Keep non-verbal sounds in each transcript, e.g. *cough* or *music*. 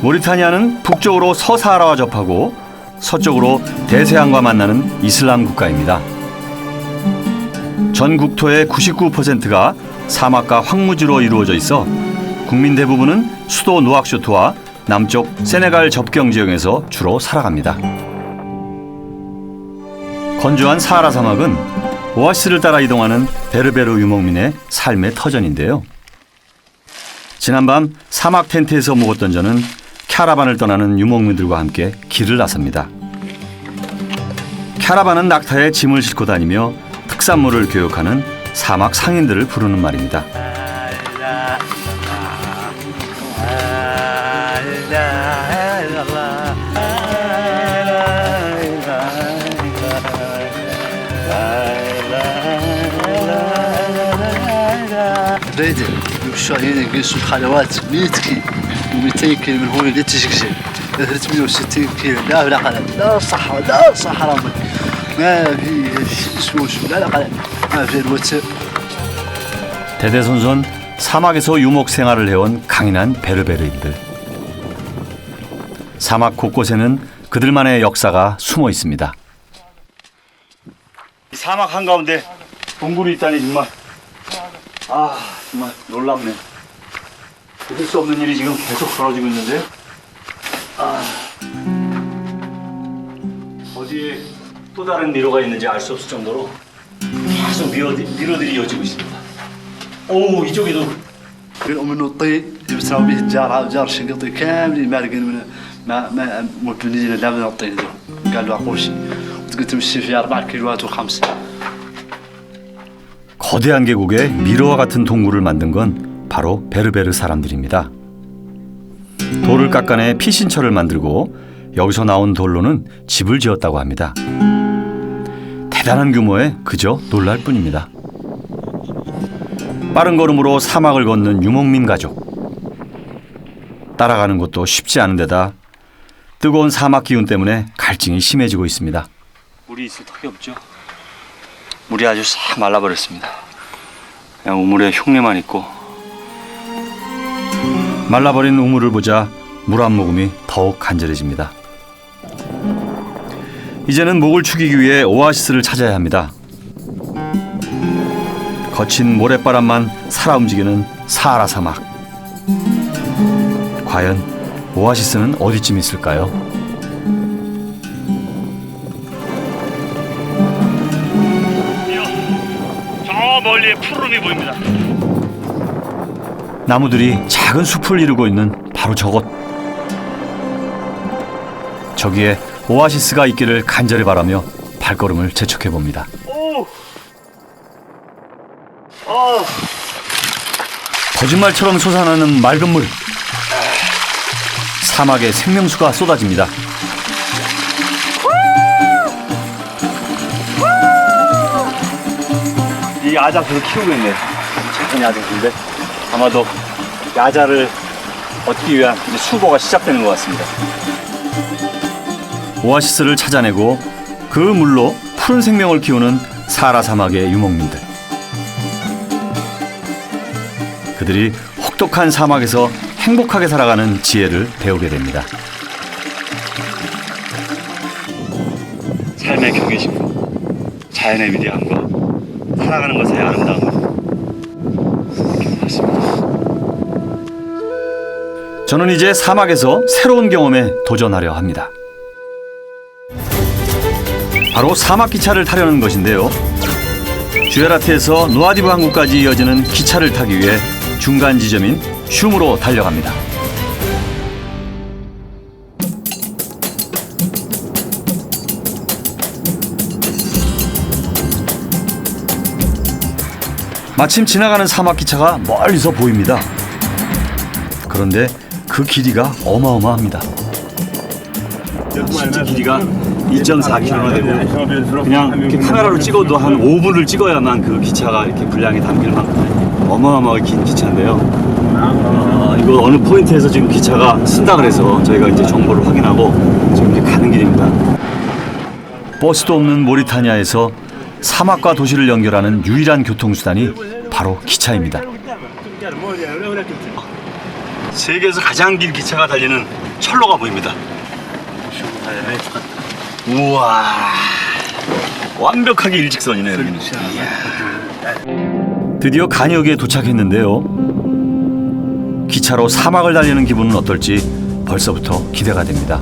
모리타니아는 북쪽으로 서사하라와 접하고 서쪽으로 대서양과 만나는 이슬람 국가입니다. 전 국토의 99%가 사막과 황무지로 이루어져 있어 국민 대부분은 수도 누악쇼트와 남쪽 세네갈 접경 지역에서 주로 살아갑니다. 건조한 사하라 사막은 오아시스를 따라 이동하는 베르베르 유목민의 삶의 터전인데요. 지난밤 사막 텐트에서 묵었던 저는 캐라반을 떠나는 유목민들과 함께 길을 나섭니다. 캐라반은 낙타에 짐을 싣고 다니며 특산물을 교육하는 사막 상인들을 부르는 말입니다. ريدي الشاهين يقيسوا الخلوات 100 كيلو و200 كيلو من هون لتشكشي 360 كيلو لا لا قلم لا صحراء لا صحراء ما في سوش لا لا قلم ما في الوتر 대대손손 사막에서 유목 생활을 해온 강인한 베르베르인들. 사막 곳곳에는 그들만의 역사가 숨어 있습니다. 사막 한가운데 동굴이 있다니 정말 아 정말 놀랍네. 믿을 수 없는 일이 지금 계속 벌어지고 있는데 아 어디에 또 다른 미로가 있는지 알 수 없을 정도로 계속 미로, 미로들이 이어지고 있습니다. 오 이쪽에도 من الطين يبتراو به الجار جار شنقطي كاملين ما لقينا من ما ما مبنيين لا من الطين ذو قالوا اقوشي وتقول تمشي في أربع كيلوات وخمسة 거대한 계곡에 미로와 같은 동굴을 만든 건 바로 베르베르 사람들입니다. 돌을 깎아내 피신처를 만들고 여기서 나온 돌로는 집을 지었다고 합니다. 대단한 규모에 그저 놀랄 뿐입니다. 빠른 걸음으로 사막을 걷는 유목민 가족. 따라가는 것도 쉽지 않은 데다 뜨거운 사막 기운 때문에 갈증이 심해지고 있습니다. 물이 있을 턱이 없죠. 물이 아주 싹 말라버렸습니다. 그냥 우물에 흉내만 있고 말라버린 우물을 보자 물 한 모금이 더욱 간절해집니다. 이제는 목을 축이기 위해 오아시스를 찾아야 합니다. 거친 모래바람만 살아 움직이는 사하라 사막. 과연 오아시스는 어디쯤 있을까요? 저 멀리에 푸름이 보입니다. 나무들이 작은 숲을 이루고 있는 바로 저곳. 저기에 오아시스가 있기를 간절히 바라며 발걸음을 재촉해 봅니다. 거짓말처럼 솟아나는 맑은 물. 사막에 생명수가 쏟아집니다. 이 야자 계속 키우고 있네요. 작은 야자인데 아마도 야자를 얻기 위한 수보가 시작되는 것 같습니다. 오아시스를 찾아내고 그 물로 푸른 생명을 키우는 사라 사막의 유목민들. 그들이 혹독한 사막에서 행복하게 살아가는 지혜를 배우게 됩니다. 삶의 경외심과 자연의 위대함과 살아가는 것의 아름다움 저는 이제 사막에서 새로운 경험에 도전하려 합니다. 바로 사막 기차를 타려는 것인데요. 주에라트에서 누아디브 항구까지 이어지는 기차를 타기 위해 중간 지점인 슈무로 달려갑니다. 마침 지나가는 사막 기차가 멀리서 보입니다. 그런데 그 길이가 어마어마합니다. 실제 길이가 1.4km나 되고 그냥 이렇게 카메라로 찍어도 한 5분을 찍어야만 그 기차가 이렇게 분량이 담길 만큼 어마어마하게 긴 기차인데요. 어, 이거 어느 포인트에서 지금 기차가 쓴다 그래서 저희가 이제 정보를 확인하고 지금 이제 가는 길입니다. 버스도 없는 모리타니아에서 사막과 도시를 연결하는 유일한 교통수단이 바로 기차입니다. 세계에서 가장 긴 기차가 달리는 철로가 보입니다. 우와. 완벽하게 일직선이네 여기는. 드디어 간역에 도착했는데요. 기차로 사막을 달리는 기분은 어떨지 벌써부터 기대가 됩니다.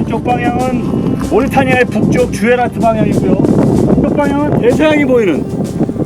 이쪽 방향은 모리타니아의 북쪽 주에라트 방향이고요. 이쪽 방향은 대서양이 보이는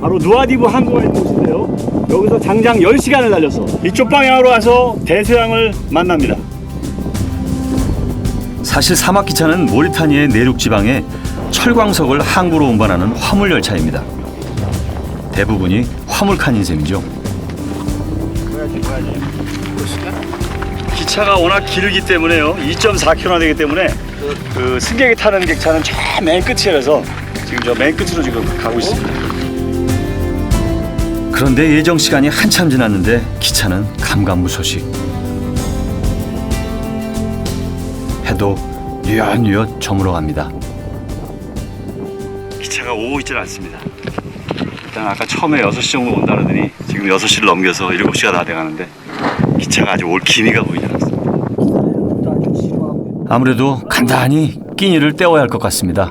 바로 누아디브 항구가 있는 곳인데요. 여기서 장장 10시간을 달려서 이쪽 방향으로 와서 대서양을 만납니다. 사실 사막 기차는 모리타니아의 내륙 지방에 철광석을 항구로 운반하는 화물 열차입니다. 대부분이 화물칸인 셈이죠. 기차가 워낙 길기 때문에요. 2.4km 되기 때문에 그 승객이 타는 객차는 저 맨 끝이라서 지금 저 맨 끝으로 지금 가고 있습니다. 그런데 예정 시간이 한참 지났는데 기차는 감감무소식. 해도 뉘엿뉘엿 저물어 갑니다. 기차가 오고 있질 않습니다. 일단 아까 처음에 6시 정도 온다 그러더니 지금 6시를 넘겨서 7시가 다 돼가는데 기차가 아직 올 기미가 보이지 않습니다. 아무래도 간단히 끼니를 때워야 할 것 같습니다.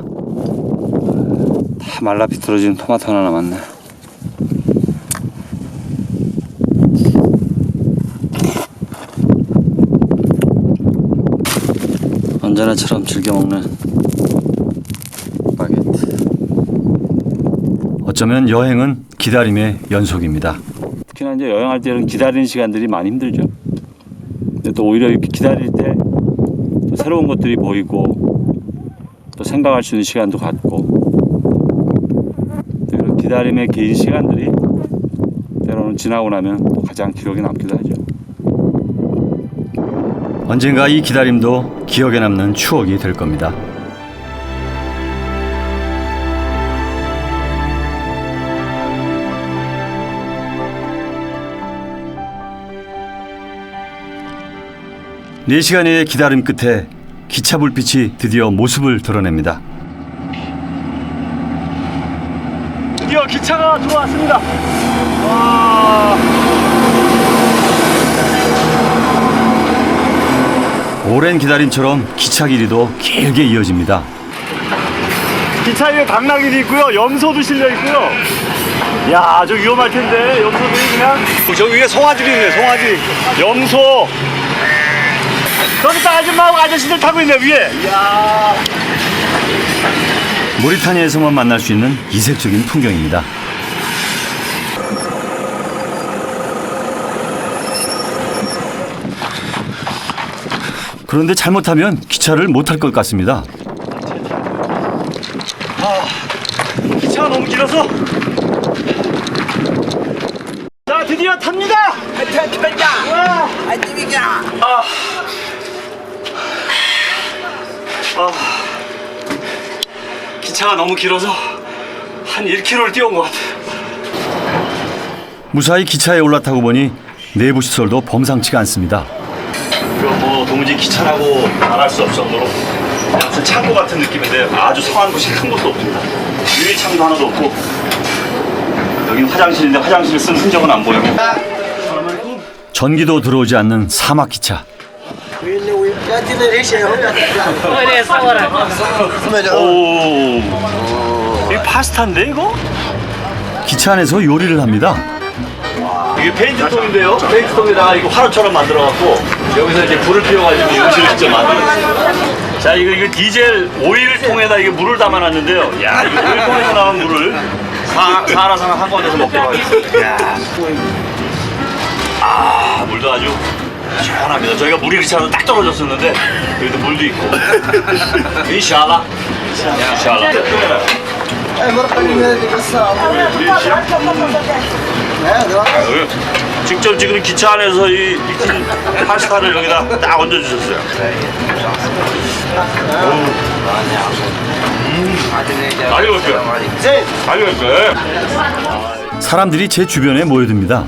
다 말라 비틀어진 토마토 하나 남았네. 언제나처럼 즐겨 먹는 바게트. 어쩌면 여행은 기다림의 연속입니다. 특히나 이제 여행할 때는 기다리는 시간들이 많이 힘들죠. 근데 또 오히려 이렇게 기다릴 때 또 새로운 것들이 보이고 또 생각할 수 있는 시간도 갖고 기다림의 긴 시간들이 때로는 지나고 나면 또 가장 기억에 남기도 하죠. 언젠가 이 기다림도 기억에 남는 추억이 될 겁니다. 네시간의 기다림 끝에 기차 불빛이 드디어 모습을 드러냅니다. 드디어 기차가 들어왔습니다. 와. 오랜 기다림처럼 기차 길이도 길게 이어집니다. 기차 위에 당나귀도 있고요, 염소도 실려 있고요. 야, 저 위험할 텐데 염소들이 그냥 저 위에 송아지도 있네, 송아지, 염소. 저기 딱 아줌마하고 아저씨들 타고 있네 위에. 이야. 모리타니아에서만 만날 수 있는 이색적인 풍경입니다. 그런데 잘못하면 기차를 못 탈 것 같습니다. 아, 기차가 너무 길어서. 자, 드디어 탑니다. 와. 아. 아. 기차가 너무 길어서 한 1km를 뛰어온 것 같아요. 무사히 기차에 올라타고 보니 내부 시설도 범상치가 않습니다. 도무지 기차라고 말할 수 없을 정도로 무슨 창고 같은 느낌인데 아주 성한 곳이 큰 곳도 없습니다. 유리창도 하나도 없고 여기는 화장실인데 화장실 쓴 흔적은 안 보이고 전기도 들어오지 않는 사막 기차. 오, 이거 파스타인데 이거? 기차 안에서 요리를 합니다. 이게 페인트통인데요. 페인트통에다가 이거 화로처럼 만들어갖고 여기서 이제 불을 피워가지고 음식을 직접 만들어요. 자, 이거 이거 디젤 오일 통에다 이게 물을 담아놨는데요. 야, 이거 오일 통에서 나온 물을 사, 사하라산 한건에서 먹도록 하겠습니다. 야. 아, 물도 아주 시원합니다. 저희가 물이 그렇지 딱 떨어졌었는데 여기도 물도 있고. *laughs* 인샬라. 인샬라. 여기 직접 지금 기차 안에서 이 익힌 파스타를 여기다 딱 얹어주셨어요. 많이 먹을게요. 많이 먹을게요. 사람들이 제 주변에 모여듭니다.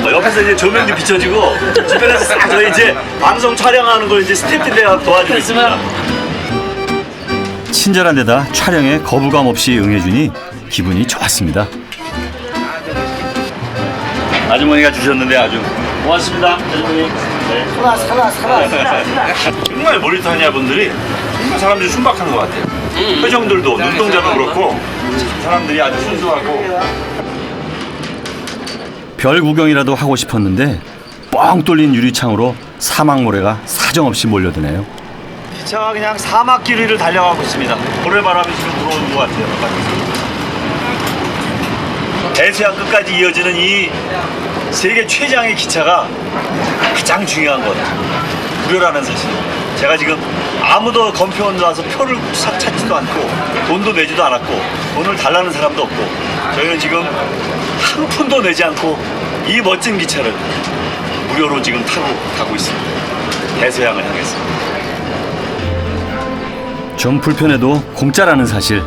어, 옆에서 이제 조명도 비춰지고 주변에서 싹 저희 이제 방송 촬영하는 걸 이제 스태프들이 도와주고 있습니다. 친절한 데다 촬영에 거부감 없이 응해주니 기분이 좋았습니다. 아주머니가 주셨는데 아주 고맙습니다, 아주머니. 네. *laughs* 정말 모리타니아 분들이 정말 사람들이 순박한 것 같아요. 표정들도 눈동자도 그렇고 사람들이 아주 순수하고 별 구경이라도 하고 싶었는데 뻥 뚫린 유리창으로 사막 모래가 사정없이 몰려드네요. 기차가 그냥 사막 길 위를 달려가고 있습니다. 모래바람이 지금 불어오는 것 같아요. 대서양 끝까지 이어지는 이 세계 최장의 기차가 가장 중요한 것 무료라는 사실. 제가 지금 아무도 검표원 와서 표를 사- 찾지도 않고 돈도 내지도 않았고 돈을 달라는 사람도 없고 저희는 지금 한 푼도 내지 않고 이 멋진 기차를 무료로 지금 타고 가고 있습니다. 대서양을 향해서. 좀 불편해도 공짜라는 사실.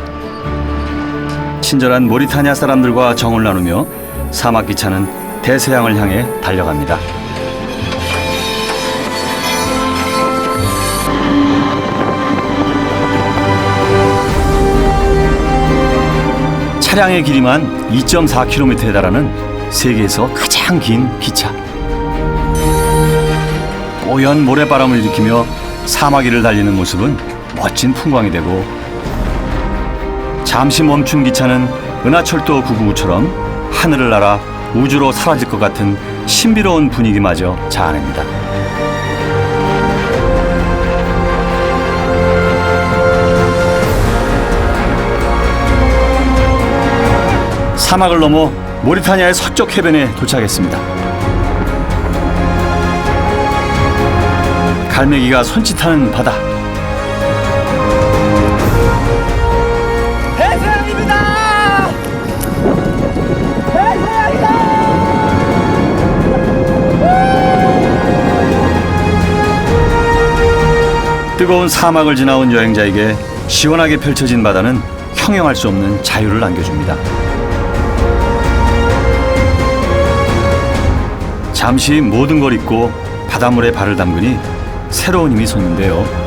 친절한 모리타니아 사람들과 정을 나누며 사막 기차는 대서양을 향해 달려갑니다. 차량의 길이만 2.4km에 달하는 세계에서 가장 긴 기차. 뽀얀 모래바람을 일으키며 사막 위를 달리는 모습은 멋진 풍광이 되고 잠시 멈춘 기차는 은하철도 999처럼 하늘을 날아 우주로 사라질 것 같은 신비로운 분위기마저 자아냅니다. 사막을 넘어 모리타니아의 서쪽 해변에 도착했습니다. 갈매기가 손짓하는 바다. 뜨거운 사막을 지나온 여행자에게 시원하게 펼쳐진 바다는 형용할 수 없는 자유를 안겨줍니다. 잠시 모든 걸 잊고 바닷물에 발을 담그니 새로운 힘이 솟는데요.